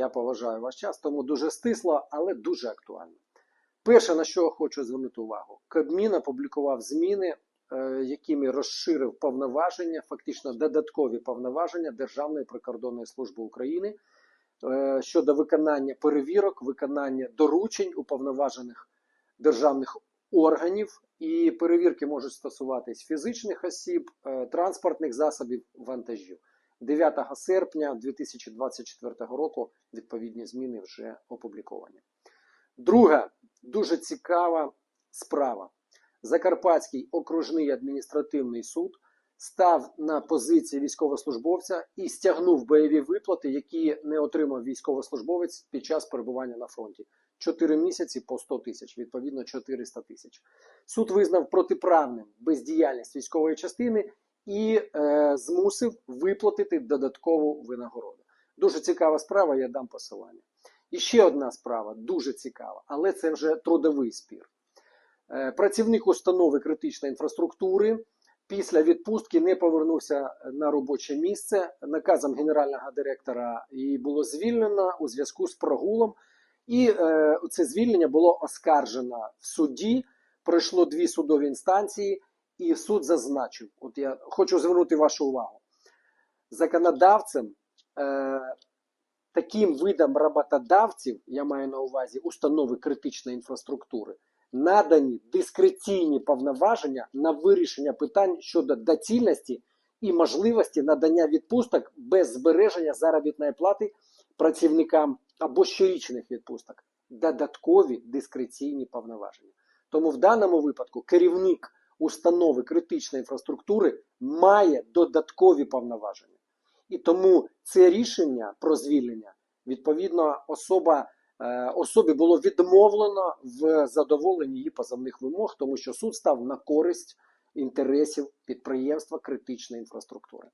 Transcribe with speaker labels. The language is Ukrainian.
Speaker 1: Я поважаю ваш час, тому дуже стисло, але дуже актуально. Перше, на що я хочу звернути увагу, Кабмін опублікував зміни, е, якими розширив повноваження, фактично додаткові повноваження Державної прикордонної служби України е, щодо виконання перевірок, виконання доручень уповноважених державних органів. І перевірки можуть стосуватись фізичних осіб, е, транспортних засобів, вантажів. 9 серпня 2024 року відповідні зміни вже опубліковані. Друга дуже цікава справа. Закарпатський окружний адміністративний суд став на позиції військовослужбовця і стягнув бойові виплати, які не отримав військовослужбовець під час перебування на фронті. 4 місяці по 100 тисяч, відповідно 400 тисяч. Суд визнав протиправним бездіяльність військової частини і е, змусив виплатити додаткову винагороду. Дуже цікава справа, я дам посилання. І ще одна справа, дуже цікава, але це вже трудовий спір. Е, Працівник установи критичної інфраструктури після відпустки не повернувся на робоче місце наказом генерального директора і було звільнено у зв'язку з прогулом. І е, це звільнення було оскаржено в суді. Пройшло дві судові інстанції, і суд зазначив: от я хочу звернути вашу увагу. Законодавцем е, таким видом роботодавців, я маю на увазі установи критичної інфраструктури, надані дискреційні повноваження на вирішення питань щодо доцільності і можливості надання відпусток без збереження заробітної плати працівникам або щорічних відпусток. Додаткові дискреційні повноваження. Тому в даному випадку керівник установи критичної інфраструктури має додаткові повноваження. І тому це рішення про звільнення, відповідно, особа, е, особі було відмовлено в задоволенні її позовних вимог, тому що суд став на користь інтересів підприємства критичної інфраструктури.